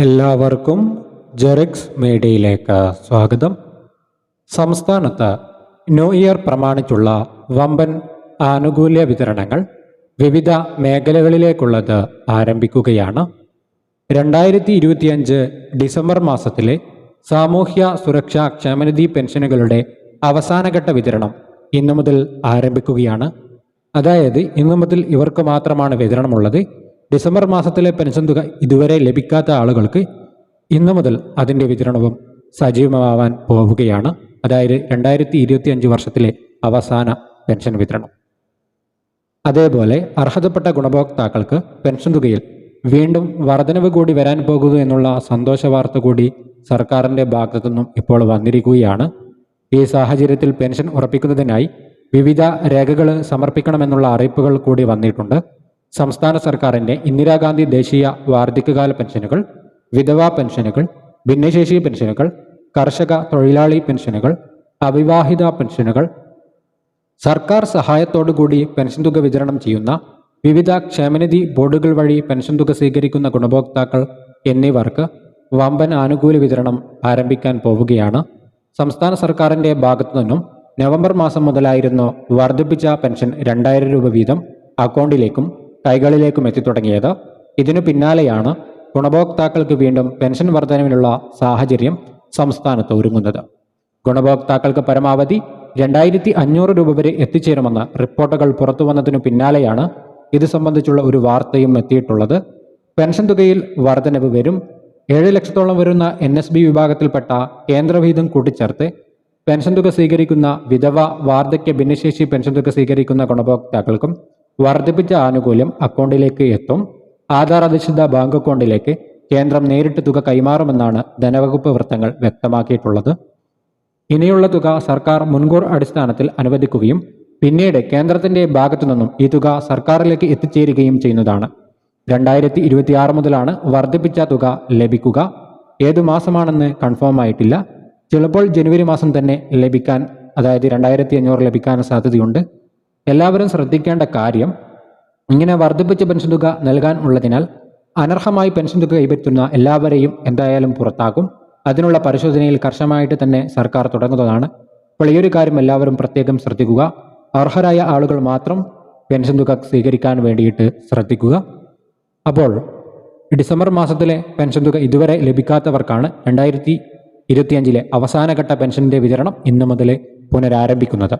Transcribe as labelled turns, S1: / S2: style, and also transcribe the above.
S1: എല്ലാവർക്കും ജെറിക്സ് മീഡിയയിലേക്ക് സ്വാഗതം. സംസ്ഥാനത്ത് ന്യൂ ഇയർ പ്രമാണിച്ചുള്ള വമ്പൻ ആനുകൂല്യ വിതരണങ്ങൾ വിവിധ മേഖലകളിലേക്കുള്ളത് ആരംഭിക്കുകയാണ്. രണ്ടായിരത്തി ഇരുപത്തിയഞ്ച് ഡിസംബർ മാസത്തിലെ സാമൂഹ്യ സുരക്ഷാ ക്ഷേമനിധി പെൻഷനുകളുടെ അവസാനഘട്ട വിതരണം ഇന്നു മുതൽ ആരംഭിക്കുകയാണ്. അതായത് ഇന്നു മുതൽ ഇവർക്ക് മാത്രമാണ് വിതരണമുള്ളത്. ഡിസംബർ മാസത്തിലെ പെൻഷൻ തുക ഇതുവരെ ലഭിക്കാത്ത ആളുകൾക്ക് ഇന്നു മുതൽ അതിന്റെ വിതരണവും സജീവമാവാൻ പോവുകയാണ്. അതായത് രണ്ടായിരത്തി ഇരുപത്തി അഞ്ച് വർഷത്തിലെ അവസാന പെൻഷൻ വിതരണം. അതേപോലെ അർഹതപ്പെട്ട ഗുണഭോക്താക്കൾക്ക് പെൻഷൻ തുകയിൽ വീണ്ടും വർധനവ് കൂടി വരാൻ പോകുന്നു എന്നുള്ള സന്തോഷ വാർത്ത കൂടി സർക്കാരിന്റെ ഭാഗത്തു നിന്നും ഇപ്പോൾ വന്നിരിക്കുകയാണ്. ഈ സാഹചര്യത്തിൽ പെൻഷൻ ഉറപ്പിക്കുന്നതിനായി വിവിധ രേഖകൾ സമർപ്പിക്കണമെന്നുള്ള അറിയിപ്പുകൾ കൂടി വന്നിട്ടുണ്ട്. സംസ്ഥാന സർക്കാരിന്റെ ഇന്ദിരാഗാന്ധി ദേശീയ വാർദ്ധക്യകാല പെൻഷനുകൾ വിധവാ പെൻഷനുകൾ ഭിന്നശേഷി പെൻഷനുകൾ കർഷക തൊഴിലാളി പെൻഷനുകൾ അവിവാഹിത പെൻഷനുകൾ സർക്കാർ സഹായത്തോടുകൂടി പെൻഷൻ തുക വിതരണം ചെയ്യുന്ന വിവിധ ക്ഷേമനിധി ബോർഡുകൾ വഴി പെൻഷൻ തുക സ്വീകരിക്കുന്ന ഗുണഭോക്താക്കൾ എന്നിവർക്ക് വമ്പൻ ആനുകൂല്യ വിതരണം ആരംഭിക്കാൻ പോവുകയാണ്. സംസ്ഥാന സർക്കാരിന്റെ ഭാഗത്തു നിന്നും നവംബർ മാസം മുതലായിരുന്നു വർദ്ധിപ്പിച്ച പെൻഷൻ രണ്ടായിരം രൂപ വീതം അക്കൗണ്ടിലേക്കും കൈകളിലേക്കും എത്തിത്തുടങ്ങിയത് ഇതിനു പിന്നാലെയാണ് ഗുണഭോക്താക്കൾക്ക് വീണ്ടും പെൻഷൻ വർധനവിനുള്ള സാഹചര്യം സംസ്ഥാനത്ത് ഒരുങ്ങുന്നത്. ഗുണഭോക്താക്കൾക്ക് പരമാവധി രണ്ടായിരത്തി അഞ്ഞൂറ് രൂപ വരെ എത്തിച്ചേരുമെന്ന് റിപ്പോർട്ടുകൾ പുറത്തു വന്നതിനു പിന്നാലെയാണ് ഇത് സംബന്ധിച്ചുള്ള ഒരു വാർത്തയും എത്തിയിട്ടുള്ളത്. പെൻഷൻ തുകയിൽ വർധനവ് വരും. ഏഴ് ലക്ഷത്തോളം വരുന്ന എൻ എസ് ബി വിഭാഗത്തിൽപ്പെട്ട കേന്ദ്രവിഹിതം കൂട്ടിച്ചേർത്ത് പെൻഷൻ തുക സ്വീകരിക്കുന്ന വിധവ വാർദ്ധക്യ ഭിന്നശേഷി പെൻഷൻ തുക സ്വീകരിക്കുന്ന ഗുണഭോക്താക്കൾക്കും വർദ്ധിപ്പിച്ച ആനുകൂല്യം അക്കൗണ്ടിലേക്ക് എത്തും. ആധാർ അധിഷ്ഠിത ബാങ്ക് അക്കൗണ്ടിലേക്ക് കേന്ദ്രം നേരിട്ട് തുക കൈമാറുമെന്നാണ് ധനവകുപ്പ് വൃത്തങ്ങൾ വ്യക്തമാക്കിയിട്ടുള്ളത്. ഇനിയുള്ള തുക സർക്കാർ മുൻകൂർ അടിസ്ഥാനത്തിൽ അനുവദിക്കുകയും പിന്നീട് കേന്ദ്രത്തിന്റെ ഭാഗത്തു നിന്നും ഈ തുക സർക്കാരിലേക്ക് എത്തിച്ചേരുകയും ചെയ്യുന്നതാണ്. രണ്ടായിരത്തി ഇരുപത്തിയാറ് മുതലാണ് വർദ്ധിപ്പിച്ച തുക ലഭിക്കുക. ഏതു മാസമാണെന്ന് കൺഫേം ആയിട്ടില്ല. ചിലപ്പോൾ ജനുവരി മാസം തന്നെ ലഭിക്കാൻ അതായത് രണ്ടായിരത്തി അഞ്ഞൂറ് ലഭിക്കാൻ സാധ്യതയുണ്ട്. എല്ലാവരും ശ്രദ്ധിക്കേണ്ട കാര്യം ഇങ്ങനെ വർദ്ധിപ്പിച്ച പെൻഷൻ തുക നൽകാൻ ഉള്ളതിനാൽ അനർഹമായി പെൻഷൻ തുക കൈപ്പറ്റുന്ന എല്ലാവരെയും എന്തായാലും പുറത്താക്കും. അതിനുള്ള പരിശോധനയിൽ കർശനമായിട്ട് തന്നെ സർക്കാർ തുടങ്ങുന്നതാണ്. അപ്പോൾ ഈ ഒരു കാര്യം എല്ലാവരും പ്രത്യേകം ശ്രദ്ധിക്കുക. അർഹരായ ആളുകൾ മാത്രം പെൻഷൻ തുക സ്വീകരിക്കാൻ വേണ്ടിയിട്ട് ശ്രദ്ധിക്കുക. അപ്പോൾ ഡിസംബർ മാസത്തിലെ പെൻഷൻ തുക ഇതുവരെ ലഭിക്കാത്തവർക്കാണ് രണ്ടായിരത്തി ഇരുപത്തിയഞ്ചിലെ അവസാനഘട്ട പെൻഷന്റെ വിതരണം ഇന്നു മുതൽ പുനരാരംഭിക്കുന്നത്.